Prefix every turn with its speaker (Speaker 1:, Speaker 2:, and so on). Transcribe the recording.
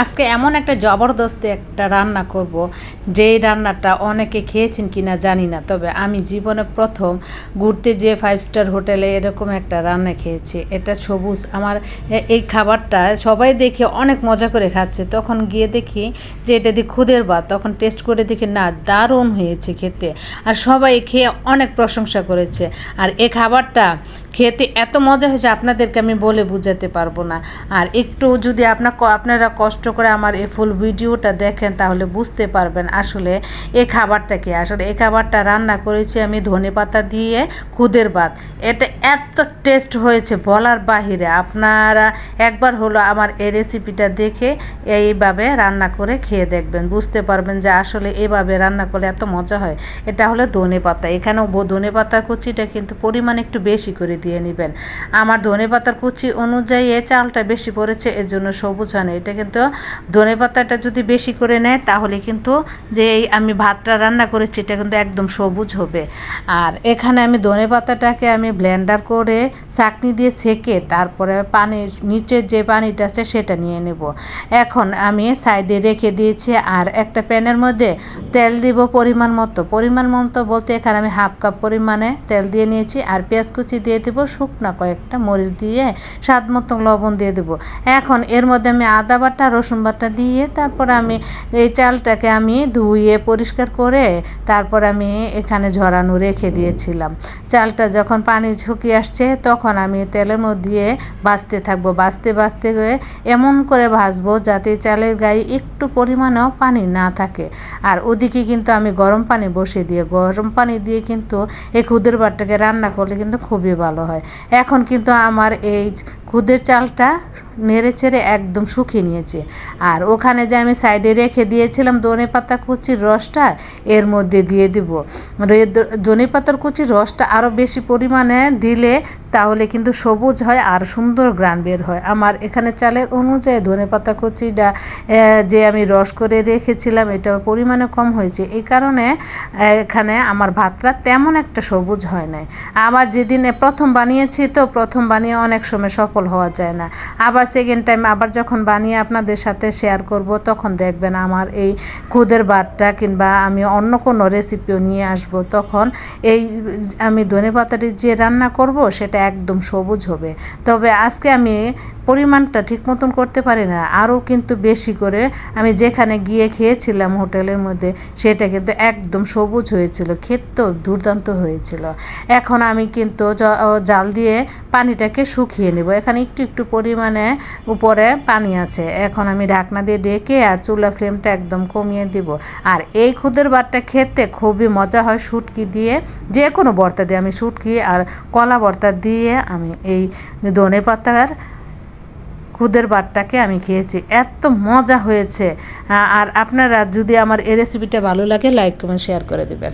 Speaker 1: আজকে এমন একটা জবরদস্তি একটা রান্না করব, যেই রান্নাটা অনেকে খেয়েছেন কি না জানি না, তবে আমি জীবনে প্রথম ঘুরতে যেয়ে ফাইভ স্টার হোটেলে এরকম একটা রান্না খেয়েছি। এটা সবুজ, আমার এই খাবারটা সবাই দেখে অনেক মজা করে খাচ্ছে। তখন গিয়ে দেখি যে এটা দিয়ে খুদের বা তখন টেস্ট করে দেখি না, দারুণ হয়েছে খেতে। আর সবাই খেয়ে অনেক প্রশংসা করেছে। আর এই খাবারটা খেতে এত মজা হয়েছে, আপনাদেরকে আমি বলে বোঝাতে পারব না। আর একটু যদি আপনার আপনারা কষ্ট করে আমার এই ফুল ভিডিওটা দেখেন তাহলে বুঝতে পারবেন আসলে এই খাবারটা কি। আসলে এই খাবারটা রান্না করেছি আমি ধনে পাতা দিয়ে খুদের ভাত। এটা এত টেস্ট হয়েছে বলার বাহিরে। আপনারা একবার হলো আমার এই রেসিপিটা দেখে এইভাবে রান্না করে খেয়ে দেখবেন। বুঝতে পারবেন যে আসলে এভাবে রান্না করলে এত মজা হয়। এটা হলো ধনে পাতা। এখানেও ধনে পাতা কুচিটা কিন্তু পরিমাণ একটু বেশি করে দিয়ে নেবেন। আমার ধনে পাতার কুচি অনুযায়ী এই চালটা বেশি পড়েছে, এর জন্য সবুজ হয় এটা কিন্তু ধনে পাতাটা যদি বেশি করে নেয়, তাহলে কিন্তু যে আমি ভাতটা রান্না করেছি, এটা কিন্তু একদম সবুজ হবে। আর এখানে আমি ধনে পাতাটাকে আমি ব্লেন্ডার করে চাকনি দিয়ে সেকে, তারপরে পানির নিচের যে পানিটা আছে, সেটা নিয়ে নেব। এখন আমি সাইডে রেখে দিয়েছি, আর একটা প্যানের মধ্যে তেল দিব পরিমাণ মতো। পরিমাণ মতো বলতে এখানে আমি হাফ কাপ পরিমাণে তেল দিয়ে নিয়েছি, আর পেঁয়াজ কুচি দিয়ে দেব, শুকনা কয়েকটা মরিচ দিয়ে স্বাদ মতো লবণ দিয়ে দেবো। এখন এর মধ্যে আমি আদা বাটা রসুন বাটা দিয়ে তারপর আমি এই চালটাকে আমি ধুয়ে পরিষ্কার করে তারপর আমি এখানে ঝরানো রেখে দিয়েছিলাম। চালটা যখন পানি ঝুঁকিয়ে আসছে তখন আমি তেলের মধ্যে বাছতে থাকব বাছতে গিয়ে এমন করে ভাজবো যাতে চালের গায়ে একটু পরিমাণেও পানি না থাকে। আর ওদিকে কিন্তু আমি গরম পানি বসিয়ে দিয়ে, গরম পানি দিয়ে কিন্তু এই খুদের ভাতটাকে রান্না করলে কিন্তু খুবই ভালো হয়। এখন কিন্তু আমার এই খুদের চালটা নেড়ে চেড়ে একদম শুকিয়ে নিয়েছে। আর ওখানে যে আমি সাইডে রেখে দিয়েছিলাম ধনে পাতা কুচির রসটা, এর মধ্যে দিয়ে দিব। ধনে পাতার কুচির রসটা আরও বেশি পরিমাণে দিলে তাহলে কিন্তু সবুজ হয় আর সুন্দর গ্রান বের হয়। আমার এখানে চালের অনুযায়ী ধনে পাতা কুচিটা যে আমি রস করে রেখেছিলাম এটা পরিমাণে কম হয়েছে। এই কারণে এখানে আমার ভাতটা তেমন একটা সবুজ হয় নাই। আবার যেদিন প্রথম বানিয়েছি তো প্রথম বানিয়ে অনেক সময় সফল হওয়া যায় না। আবার সেকেন্ড টাইম আবার যখন বানিয়ে আপনাদের সাথে শেয়ার করব, তখন দেখবেন আমার এই খুদের ভাতটা কিংবা আমি অন্য কোনো রেসিপিও নিয়ে আসব। তখন এই আমি ধনে পাতাটি যে রান্না করব, সেটা একদম সবুজ হবে। তবে আজকে আমি পরিমাণটা ঠিক মতন করতে পারি না। আরও কিন্তু বেশি করে আমি যেখানে গিয়ে খেয়েছিলাম হোটেলের মধ্যে, সেটা কিন্তু একদম সবুজ হয়েছিল, খেতেও দুর্দান্ত হয়েছিল। এখন আমি কিন্তু জাল দিয়ে পানিটাকে শুকিয়ে নেব। এখানে একটু একটু পরিমাণে উপরে পানি আছে। এখন আমি ঢাকনা দিয়ে ডেকে আর চুলা ফ্লেমটা একদম কমিয়ে দিব। আর এই খুদের ভাতটা খেতে খুবই মজা হয় শুটকি দিয়ে। যে কোনো ভর্তা দিয়ে আমি শুটকি আর কলা ভর্তা দিয়ে আমি এই ধনে পাতার খুদের বারটাকে আমি খেয়েছি। এত মজা হয়েছে। আর আপনারা যদি আমার এই রেসিপিটা ভালো লাগে লাইক কমেন্ট শেয়ার করে দেবেন।